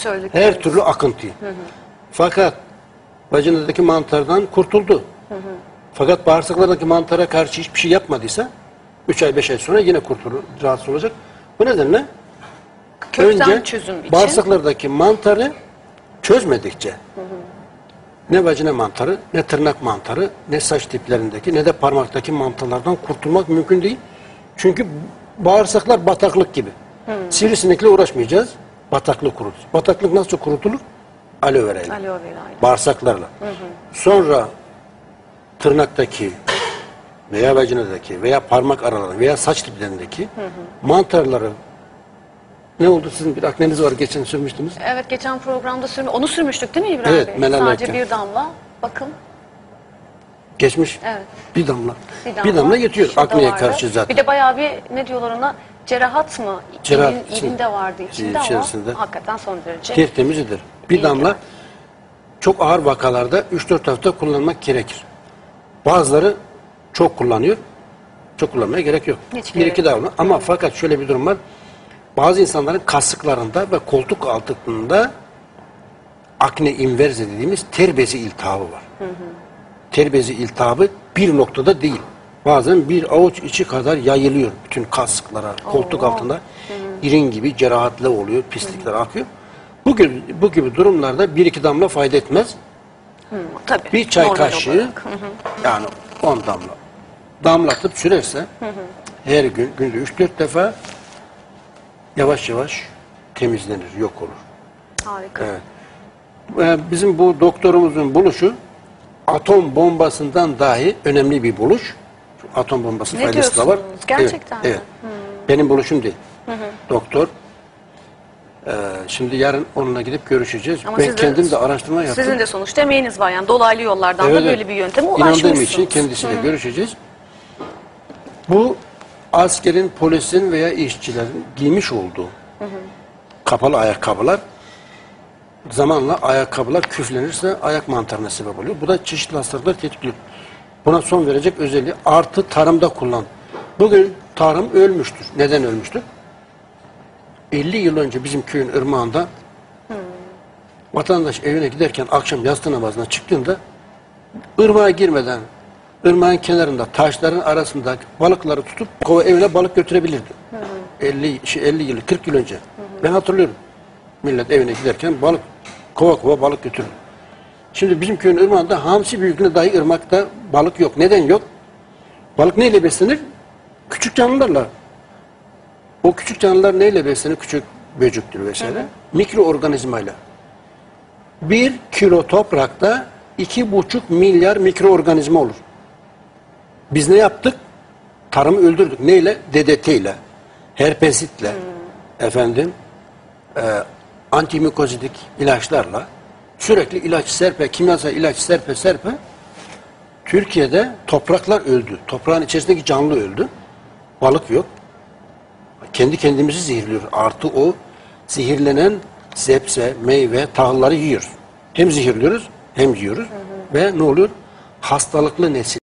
Söyledikleriniz. Her türlü akıntıyı. Fakat vajinadaki mantardan kurtuldu. Fakat bağırsaklardaki mantara karşı hiçbir şey yapmadıysa 3 ay 5 ay sonra yine kurtulur, rahatsız olacak. Bu nedenle Kökten önce çözüm için. bağırsaklardaki mantarı çözmedikçe ne vajina mantarı, ne tırnak mantarı, ne saç diplerindeki, ne de parmaktaki mantarlardan kurtulmak mümkün değil. Çünkü bağırsaklar bataklık gibi. Sivrisinekle uğraşmayacağız, bataklık kurutacağız. Bataklık nasıl kurutulur? Aloe vera ile, Aloe vera ile. bağırsaklarla. Sonra tırnaktaki veya vajinadaki veya parmak aralarında veya saç diplerindeki mantarları ne oldu sizin bir akneniz var geçen sürmüştünüz. Evet geçen programda sürmü onu sürmüştük değil mi İbrahim Evet, Bey? melalarken. Sadece bir damla. Bakın Geçmiş. Evet. Bir damla. bir Bir damla. damla, yetiyor Şurada akneye vardı. karşı zaten. Bir de bayağı bir ne diyorlar ona cerahat mı? Cerahat İlin, için- ilinde vardı içinde içerisinde. ama hakikaten son derece. Tertemizidir. Bir damla çok ağır vakalarda 3-4 hafta kullanmak gerekir. Bazıları çok kullanıyor. Çok kullanmaya gerek yok. Hiç bir gerek iki damla. Ama fakat şöyle bir durum var. Bazı insanların kasıklarında ve koltuk altında akne inverse dediğimiz ter bezi iltihabı var. Ter bezi iltihabı bir noktada değil. Bazen bir avuç içi kadar yayılıyor bütün kasıklara, koltuk altında. irin gibi cerahatlı oluyor, pislikler akıyor. Bu gibi, bu gibi durumlarda bir iki damla fayda etmez. Tabii. Bir çay normal kaşığı olarak. yani 10 damla damlatıp sürerse her gün günde 3-4 defa yavaş yavaş temizlenir, yok olur. Harika. Evet. Ee, Bizim bu doktorumuzun buluşu atom bombasından dahi önemli bir buluş. Atom bombası Ne faydası da var. Gerçekten evet, mi? evet. Benim buluşum değil. Doktor. Ee, şimdi yarın onunla gidip görüşeceğiz. Ama ben siz de- kendim de araştırma yaptım. Sizin de sonuçta emeğiniz var yani dolaylı yollardan da Evet, böyle evet. bir yönteme İnandığım ulaşmışsınız. için kendisiyle görüşeceğiz. Bu askerin, polisin veya işçilerin giymiş olduğu kapalı ayakkabılar zamanla ayakkabılar küflenirse ayak mantarına sebep oluyor. Bu da çeşitli hastalıklar tetikliyor. Buna son verecek özelliği artı tarımda kullan. Bugün tarım ölmüştür. Neden ölmüştür? 50 yıl önce bizim köyün ırmağında vatandaş evine giderken akşam yatsı namazına çıktığında ırmağa girmeden ırmağın kenarında taşların arasında balıkları tutup kova evine balık götürebilirdi. 50 şey 50 yıl 40 yıl önce. Ben hatırlıyorum. Millet evine giderken balık kova kova balık götürür. Şimdi bizim köyün ırmağında hamsi büyüklüğünde dahi ırmakta balık yok. Neden yok? Balık neyle beslenir? Küçük canlılarla. O küçük canlılar neyle beslenir? Küçük böcüktür vesaire. Mikroorganizmayla. Bir kilo toprakta iki buçuk milyar mikroorganizma olur. Biz ne yaptık? Tarımı öldürdük. Neyle? DDT ile, herpesitle, efendim, e, antimikozidik ilaçlarla sürekli ilaç serpe, kimyasal ilaç serpe serpe Türkiye'de topraklar öldü. Toprağın içerisindeki canlı öldü. Balık yok. Kendi kendimizi zehirliyoruz. Artı o zehirlenen sebze, meyve, tahılları yiyoruz. Hem zehirliyoruz hem yiyoruz. Ve ne oluyor? Hastalıklı nesil.